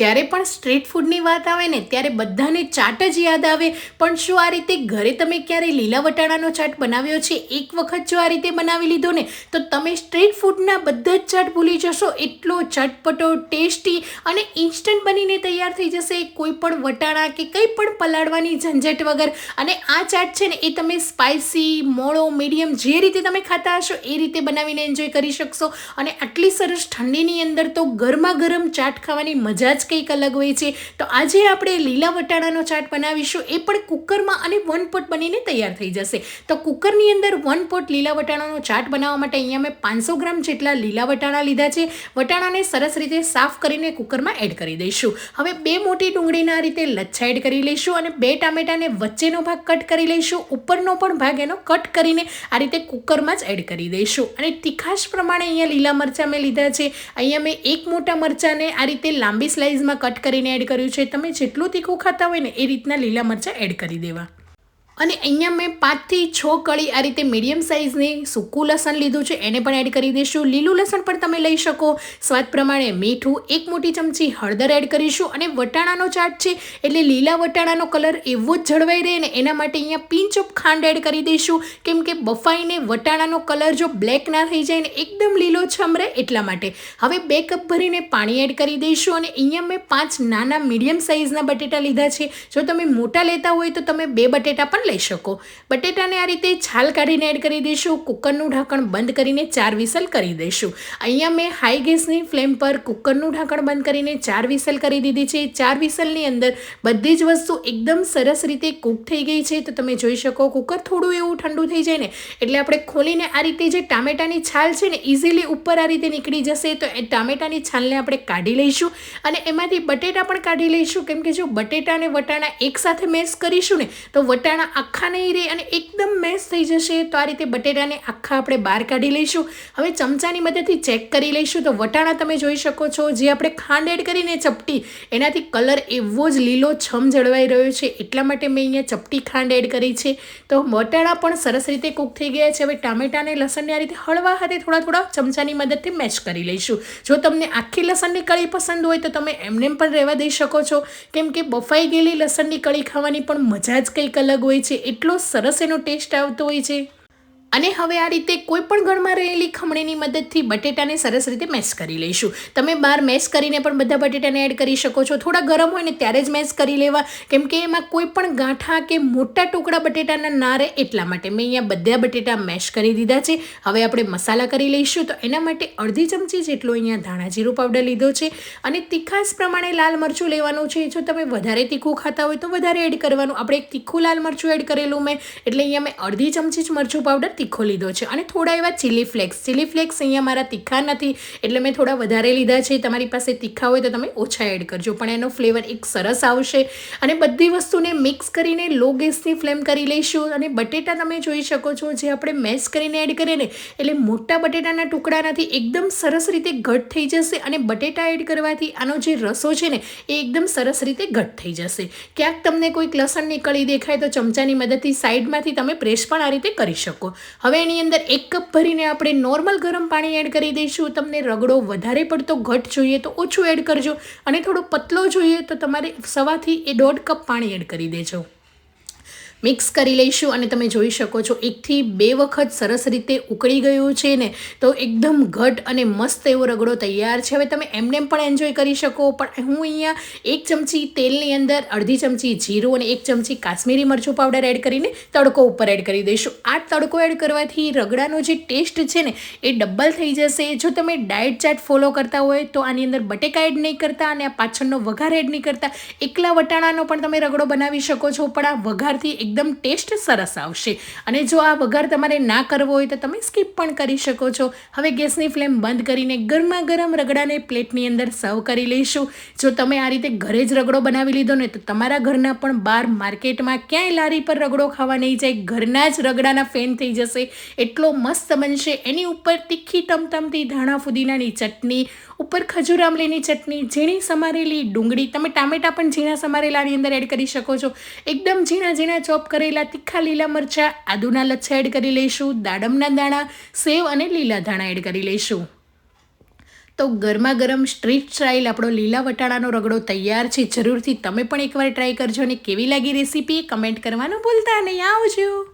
જ્યારે પણ સ્ટ્રીટ ફૂડની વાત આવે ને, ત્યારે બધાને ચાટ જ યાદ આવે. પણ શું આ રીતે ઘરે તમે ક્યારે લીલા વટાણાનો ચાટ બનાવ્યો છે? એક વખત જો આ રીતે બનાવી લીધો ને, તો તમે સ્ટ્રીટ ફૂડના બધા જ ચાટ ભૂલી જશો. એટલો ચટપટો, ટેસ્ટી અને ઇન્સ્ટન્ટ બનીને તૈયાર થઈ જશે કોઈ પણ વટાણા કે કંઈ પણ પલાળવાની ઝંઝટ વગર. અને આ ચાટ છે ને, એ તમે સ્પાઇસી મોળો, મીડિયમ જે રીતે તમે ખાતા હશો, એ રીતે બનાવીને એન્જોય કરી શકશો. અને આટલી સરસ ઠંડીની અંદર તો ગરમા ગરમ ચાટ ખાવાની મજા જ કંઈક અલગ હોય છે. તો આજે આપણે લીલા વટાણાનો ચાટ બનાવીશું. એ પણ કુકરમાં અને વન પોટ બનીને તૈયાર થઈ જશે. તો કુકરની અંદર વન પોટ લીલા વટાણાનો ચાટ બનાવવા માટે અહીંયા મેં પાંચસો ગ્રામ જેટલા લીલા વટાણા લીધા છે. વટાણાને સરસ રીતે સાફ કરીને કુકરમાં એડ કરી દઈશું. હવે બે મોટી ડુંગળીના આ રીતે લચ્છા એડ કરી લઈશું અને બે ટામેટાને વચ્ચેનો ભાગ કટ કરી લઈશું. ઉપરનો પણ ભાગ એનો કટ કરીને આ રીતે કુકરમાં જ એડ કરી દઈશું. અને તીખાશ પ્રમાણે અહીંયા લીલા મરચાં મેં લીધા છે. અહીંયા મેં એક મોટા મરચાંને આ રીતે લાંબી સ્લાઇઝમાં કટ કરીને એડ કર્યું છે. તમે જેટલું તીખું ખાતા હોય ને એ રીતના લીલા મરચાં એડ કરી દેવા. અને અહીંયા મેં પાંચથી છ કળી આ રીતે મીડિયમ સાઇઝની સૂકું લસણ લીધું છે. એને પણ એડ કરી દઈશું. લીલું લસણ પણ તમે લઈ શકો. સ્વાદ પ્રમાણે મીઠું, એક મોટી ચમચી હળદર એડ કરીશું. અને વટાણાનો ચાટ છે, એટલે લીલા વટાણાનો કલર એવો જ જળવાઈ રહે ને એના માટે અહીંયા પિંચ ઓફ ખાંડ એડ કરી દઈશું. કેમ કે બફાઈને વટાણાનો કલર જો બ્લેક ના થઈ જાય ને એકદમ લીલો છમ રહે એટલા માટે. હવે બે કપ ભરીને પાણી એડ કરી દઈશું અને અહીંયા મેં પાંચ નાના મીડિયમ સાઇઝના બટેટા લીધા છે. જો તમે મોટા લેતા હોય તો તમે બે બટેટા પણ લઈ શકો. બટેટાને આ રીતે છાલ કાઢીને એડ કરી દઈશું. કુકરનું ઢાંકણ બંધ કરીને ચાર વિસલ કરી દઈશું. અહીંયા મેં હાઈ ગેસની ફ્લેમ પર કુકરનું ઢાંકણ બંધ કરીને ચાર વિસલ કરી દીધી છે. ચાર વિસલની અંદર બધી જ વસ્તુ એકદમ સરસ રીતે કૂક થઈ ગઈ છે. તો તમે જોઈ શકો કુકર થોડું એવું ઠંડુ થઈ જાય ને, એટલે આપણે ખોલીને આ રીતે જે ટામેટાની છાલ છે ને ઇઝીલી ઉપર આ રીતે નીકળી જશે. તો એ ટામેટાની છાલને આપણે કાઢી લઈશું. અને એમાંથી બટેટા પણ કાઢી લઈશું. કેમ કે જો બટેટા અને વટાણા એકસાથે મેશ કરીશું ને, તો વટાણા આખા નહીં રહે અને એકદમ મેશ થઈ જશે. તો આ રીતે બટેટાને આખા આપણે બહાર કાઢી લઈશું. હવે ચમચાની મદદથી ચેક કરી લઈશું. તો વટાણા તમે જોઈ શકો છો, જે આપણે ખાંડ એડ કરીને ચપટી, એનાથી કલર એવો જ લીલો છમ જળવાઈ રહ્યો છે. એટલા માટે મેં અહીંયા ચપટી ખાંડ એડ કરી છે. તો વટાણા પણ સરસ રીતે કૂક થઈ ગયા છે. હવે ટામેટાને લસણને આ રીતે હળવા હાથે થોડા થોડા ચમચાની મદદથી મેશ કરી લઈશું. જો તમને આખી લસણની કળી પસંદ હોય, તો તમે એમને પણ રહેવા દઈ શકો છો. કેમ કે બફાઈ ગયેલી લસણની કળી ખાવાની પણ મજા જ કંઈક અલગ હોય છે. એટલો સરસ એનો ટેસ્ટ આવતો હોય છે? અને હવે આ રીતે કોઈ પણ ગળમાં રહેલી ખમણીની મદદથી બટેટાને સરસ રીતે મેશ કરી લઈશું. તમે બહાર મેશ કરીને પણ બધા બટેટાને એડ કરી શકો છો. થોડા ગરમ હોય ને ત્યારે જ મેશ કરી લેવા. કેમ કે એમાં કોઈ પણ ગાંઠા કે મોટા ટુકડા બટેટાના ના રહે એટલા માટે મેં અહીંયા બધા બટેટા મેશ કરી દીધા છે. હવે આપણે મસાલા કરી લઈશું. તો એના માટે અડધી ચમચી જેટલો અહીંયા ધાણા જીરું પાવડર લીધો છે. અને તીખાસ પ્રમાણે લાલ મરચું લેવાનું છે. જો તમે વધારે તીખું ખાતા હોય તો વધારે એડ કરવાનું. આપણે એક તીખું લાલ મરચું એડ કરેલું મેં. એટલે અહીંયા મેં અડધી ચમચી જ મરચું પાવડર તીખો લીધો છે. અને થોડા એવા ચીલી ફ્લેક્સ ચીલી ફ્લેક્સ અહીંયા મારા તીખા નથી, એટલે મેં થોડા વધારે લીધા છે. તમારી પાસે તીખા હોય તો તમે ઓછા એડ કરજો, પણ એનો ફ્લેવર એક સરસ આવશે. અને બધી વસ્તુને મિક્સ કરીને લો ગેસની ફ્લેમ કરી લઈશું. અને બટેટા તમે જોઈ શકો છો, જે આપણે મેશ કરીને એડ કરીએ ને, એટલે મોટા બટેટાના ટુકડા નથી, એકદમ સરસ રીતે ઘટ થઈ જશે. અને બટેટા એડ કરવાથી આનો જે રસો છે ને, એ એકદમ સરસ રીતે ઘટ થઈ જશે. ક્યાંક તમને કોઈક લસણની કળી દેખાય તો ચમચાની મદદથી સાઈડમાંથી તમે પ્રેસ પણ આ રીતે કરી શકો. હવે એની અંદર એક કપ ભરીને આપણે નોર્મલ ગરમ પાણી એડ કરી દઈશું. તમને રગડો વધારે પડતો ઘટ જોઈએ તો ઓછું એડ કરજો. અને થોડો પતલો જોઈએ તો તમારે સવાથી એ દોઢ કપ પાણી એડ કરી દેજો. મિક્સ કરી લઈશું અને તમે જોઈ શકો છો, એકથી બે વખત સરસ રીતે ઉકળી ગયું છે ને, તો એકદમ ઘટ અને મસ્ત એવો રગડો તૈયાર છે. હવે તમે એમને પણ એન્જોય કરી શકો, પણ હું અહીંયા એક ચમચી તેલની અંદર અડધી ચમચી જીરું અને એક ચમચી કાશ્મીરી મરચું પાવડર એડ કરીને તડકો ઉપર એડ કરી દઈશું. આ તડકો એડ કરવાથી રગડાનો જે ટેસ્ટ છે ને, એ ડબલ થઈ જશે. જો તમે ડાયટ ચાર્ટ ફોલો કરતા હોય, તો આની અંદર બટેકા એડ નહીં કરતા અને આ પાછળનો વઘાર એડ નહીં કરતા. એકલા વટાણાનો પણ તમે રગડો બનાવી શકો છો, પણ આ વઘારથી એકદમ ટેસ્ટ સરસ આવશે. અને જો આ વઘાર તમારે ના કરવો હોય તો તમે સ્કીપ પણ કરી શકો છો. હવે ગેસની ફ્લેમ બંધ કરીને ગરમા ગરમ રગડાને પ્લેટની અંદર સર્વ કરી લઈશું. જો તમે આ રીતે ઘરે જ રગડો બનાવી લીધો ને તો તમારા ઘરના પણ બહાર માર્કેટમાં ક્યાંય લારી પર રગડો ખાવા નહીં જાય. ઘરના જ રગડાના ફેન થઈ જશે. એટલો મસ્ત બનશે. એની ઉપર તીખી ટમટમતી ધાણા ફુદીનાની ચટણી, ઉપર ખજૂર આમલીની ચટણી, ઝીણી સમારેલી ડુંગળી. તમે ટામેટા પણ ઝીણા સમારેલાની અંદર એડ કરી શકો છો. એકદમ ઝીણા ઝીણા ચોપ કરેલા તીખા લીલા મરચાં, આદુના લચ્છા એડ કરી લઈશું, દાડમના દાણા, સેવ અને લીલા ધાણા એડ કરી લઈશું. તો ગરમા ગરમ સ્ટ્રીટ સ્ટાઇલ આપણો લીલા વટાણાનો રગડો તૈયાર છે. જરૂરથી તમે પણ એકવાર ટ્રાય કરજો અને કેવી લાગી રેસીપી કમેન્ટ કરવાનું ભૂલતા નહીં. આવજો!